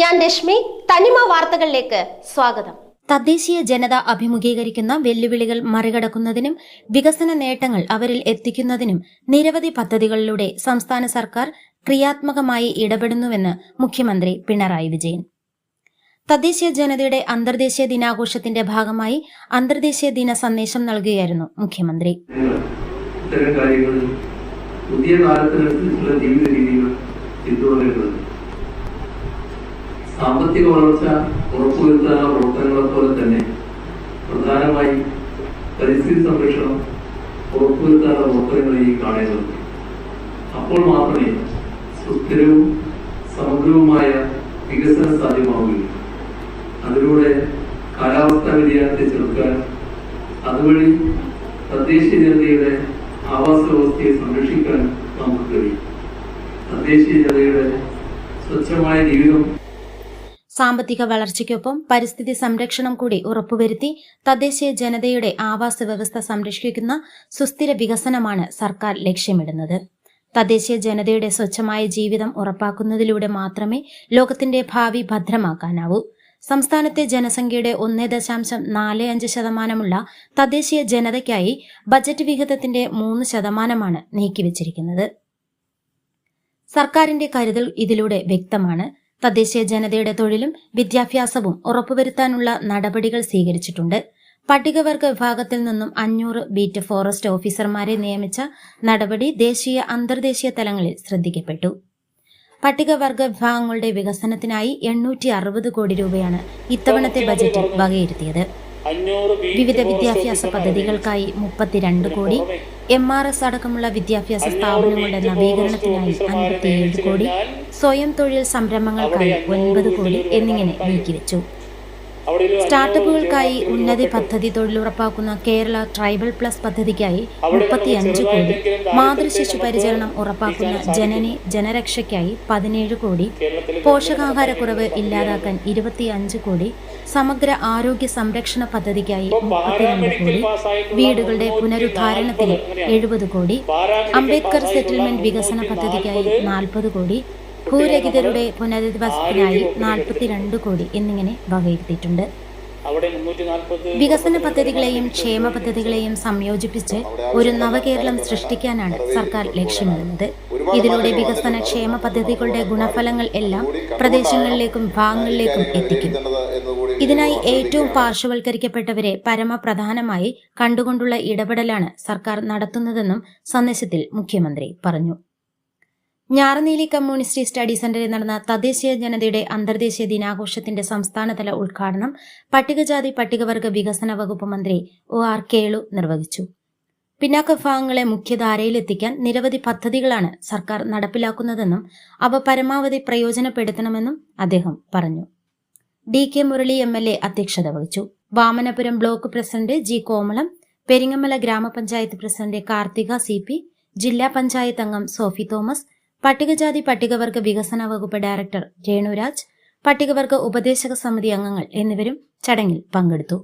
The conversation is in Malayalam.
ഞാൻ രശ്മി. തനിമ വാർത്തകളിലേക്ക് സ്വാഗതം. തദ്ദേശീയ ജനത അഭിമുഖീകരിക്കുന്ന വെല്ലുവിളികൾ മറികടക്കുന്നതിനും വികസന നേട്ടങ്ങൾ അവരിൽ എത്തിക്കുന്നതിനും നിരവധി പദ്ധതികളിലൂടെ സംസ്ഥാന സർക്കാർ ക്രിയാത്മകമായി ഇടപെടുന്നുവെന്ന് മുഖ്യമന്ത്രി പിണറായി വിജയൻ. തദ്ദേശീയ ജനതയുടെ അന്തർദേശീയ ദിനാഘോഷത്തിന്റെ ഭാഗമായി അന്തർദേശീയ ദിന സന്ദേശം നൽകുകയായിരുന്നു മുഖ്യമന്ത്രി. ഇത്തരം കാര്യങ്ങളിൽ പുതിയ കാലത്തിനനുസരിച്ചുള്ള ജീവിത രീതികൾ സാമ്പത്തിക വളർച്ച ഉറപ്പുവരുത്താനുള്ള പ്രവർത്തനങ്ങളെ പോലെ തന്നെ പ്രധാനമായി പരിസ്ഥിതി സംരക്ഷണം ഉറപ്പുവരുത്താനുള്ള പ്രവർത്തനങ്ങളെയും കാണേണ്ടത് അപ്പോൾ മാത്രമേ സുസ്ഥിരവും സമഗ്രവുമായ വികസനം സാധ്യമാവുകയുള്ളൂ. അതിലൂടെ കാലാവസ്ഥാ വ്യതിയാനത്തെ ചെറുക്കാൻ അതുവഴി തദ്ദേശീയ ജനതയുടെ ആവാസ വ്യവസ്ഥയെ സംരക്ഷിക്കാൻ നമുക്ക് കഴിയും. തദ്ദേശീയ ജനതയുടെ സ്വച്ഛമായ ജീവിതം സാമ്പത്തിക വളർച്ചയ്ക്കൊപ്പം പരിസ്ഥിതി സംരക്ഷണം കൂടി ഉറപ്പുവരുത്തി തദ്ദേശീയ ജനതയുടെ ആവാസ വ്യവസ്ഥ സംരക്ഷിക്കുന്ന സുസ്ഥിര വികസനമാണ് സർക്കാർ ലക്ഷ്യമിടുന്നത്. തദ്ദേശീയ ജനതയുടെ സ്വച്ഛമായ ജീവിതം ഉറപ്പാക്കുന്നതിലൂടെ മാത്രമേ ലോകത്തിന്റെ ഭാവി ഭദ്രമാക്കാനാവൂ. സംസ്ഥാനത്തെ ജനസംഖ്യയുടെ ഒന്ന് ദശാംശം നാല് അഞ്ച് ശതമാനമുള്ള തദ്ദേശീയ ജനതയ്ക്കായി ബജറ്റ് വിഹിതത്തിന്റെ മൂന്ന് ശതമാനമാണ് നീക്കിവച്ചിരിക്കുന്നത്. സർക്കാരിന്റെ കരുതൽ ഇതിലൂടെ വ്യക്തമാണ്. തദ്ദേശീയ ജനതയുടെ തൊഴിലും വിദ്യാഭ്യാസവും ഉറപ്പുവരുത്താനുള്ള നടപടികൾ സ്വീകരിച്ചിട്ടുണ്ട്. പട്ടികവർഗ വിഭാഗത്തിൽ നിന്നും അഞ്ഞൂറ് ബീറ്റ് ഫോറസ്റ്റ് ഓഫീസർമാരെ നിയമിച്ച നടപടി ദേശീയ അന്തർദേശീയ തലങ്ങളിൽ ശ്രദ്ധിക്കപ്പെട്ടു. പട്ടികവർഗ വിഭാഗങ്ങളുടെ വികസനത്തിനായി എണ്ണൂറ്റി അറുപത് കോടി രൂപയാണ് ഇത്തവണത്തെ ബജറ്റിൽ വകയിരുത്തിയത്. വിവിധ വിദ്യാഭ്യാസ പദ്ധതികൾക്കായി മുപ്പത്തിരണ്ട് കോടി എം ആർ എസ് അടക്കമുള്ള വിദ്യാഭ്യാസ സ്ഥാപനങ്ങളുടെ നവീകരണത്തിനായി അൻപത്തിയേഴ് കോടി സ്വയം തൊഴിൽ സംരംഭങ്ങൾക്കായി ഒൻപത് കോടി എന്നിങ്ങനെ നീക്കിവെച്ചു. സ്റ്റാർട്ടപ്പുകൾക്കായി ഉന്നതി പദ്ധതി തൊഴിലുറപ്പാക്കുന്ന കേരള ട്രൈബൽ പ്ലസ് പദ്ധതിക്കായി മുപ്പത്തിയഞ്ച് കോടി മാതൃശിശു പരിചരണം ഉറപ്പാക്കുന്ന ജനനി ജനരക്ഷയ്ക്കായി പതിനേഴ് കോടി പോഷകാഹാരക്കുറവ് ഇല്ലാതാക്കാൻ ഇരുപത്തിയഞ്ച് കോടി സമഗ്ര ആരോഗ്യ സംരക്ഷണ പദ്ധതിക്കായി മുപ്പത്തിരണ്ട് കോടി വീടുകളുടെ പുനരുദ്ധാരണത്തിന് എഴുപത് കോടി അംബേദ്കർ സെറ്റിൽമെന്റ് വികസന പദ്ധതിക്കായി നാൽപ്പത് കോടി ഭൂരഹിതരുടെ പുനരധിവാസത്തിനായി നാൽപ്പത്തിരണ്ട് കോടി എന്നിങ്ങനെ വകയിരുത്തിയിട്ടുണ്ട്. വികസന പദ്ധതികളെയും ക്ഷേമ പദ്ധതികളെയും സംയോജിപ്പിച്ച് ഒരു നവകേരളം സൃഷ്ടിക്കാനാണ് സർക്കാർ ലക്ഷ്യമിടുന്നത്. ഇതിലൂടെ വികസന ക്ഷേമ പദ്ധതികളുടെ ഗുണഫലങ്ങൾ എല്ലാം പ്രദേശങ്ങളിലേക്കും ഭാഗങ്ങളിലേക്കും എത്തിക്കും. ഇതിനായി ഏറ്റവും പാർശ്വവൽക്കരിക്കപ്പെട്ടവരെ പരമപ്രധാനമായി കണ്ടുകൊണ്ടുള്ള ഇടപെടലാണ് സർക്കാർ നടത്തുന്നതെന്നും സന്ദേശത്തിൽ മുഖ്യമന്ത്രി പറഞ്ഞു. ഞാറനീലി കമ്മ്യൂണിസ്റ്റ് സ്റ്റഡി സെന്ററിൽ നടന്ന തദ്ദേശീയ ജനതയുടെ അന്തർദേശീയ ദിനാഘോഷത്തിന്റെ സംസ്ഥാനതല ഉദ്ഘാടനം പട്ടികജാതി പട്ടികവർഗ വികസന വകുപ്പ് മന്ത്രി ഒ ആർ കേളു നിർവഹിച്ചു. പിന്നാക്ക വിഭാഗങ്ങളെ മുഖ്യധാരയിലെത്തിക്കാൻ നിരവധി പദ്ധതികളാണ് സർക്കാർ നടപ്പിലാക്കുന്നതെന്നും അവ പരമാവധി പ്രയോജനപ്പെടുത്തണമെന്നും അദ്ദേഹം പറഞ്ഞു. D K Murali M L A അധ്യക്ഷത വഹിച്ചു. Vamanapuram block president G Komalam Peringamala ഗ്രാമപഞ്ചായത്ത് പ്രസിഡന്റ് കാർത്തിക സി ജില്ലാ പഞ്ചായത്ത് അംഗം സോഫി തോമസ് പട്ടികജാതി പട്ടികവർഗ വികസന വകുപ്പ് ഡയറക്ടർ രേണുരാജ് പട്ടികവർഗ ഉപദേശക സമിതി അംഗങ്ങൾ എന്നിവരും ചടങ്ങിൽ പങ്കെടുത്തു.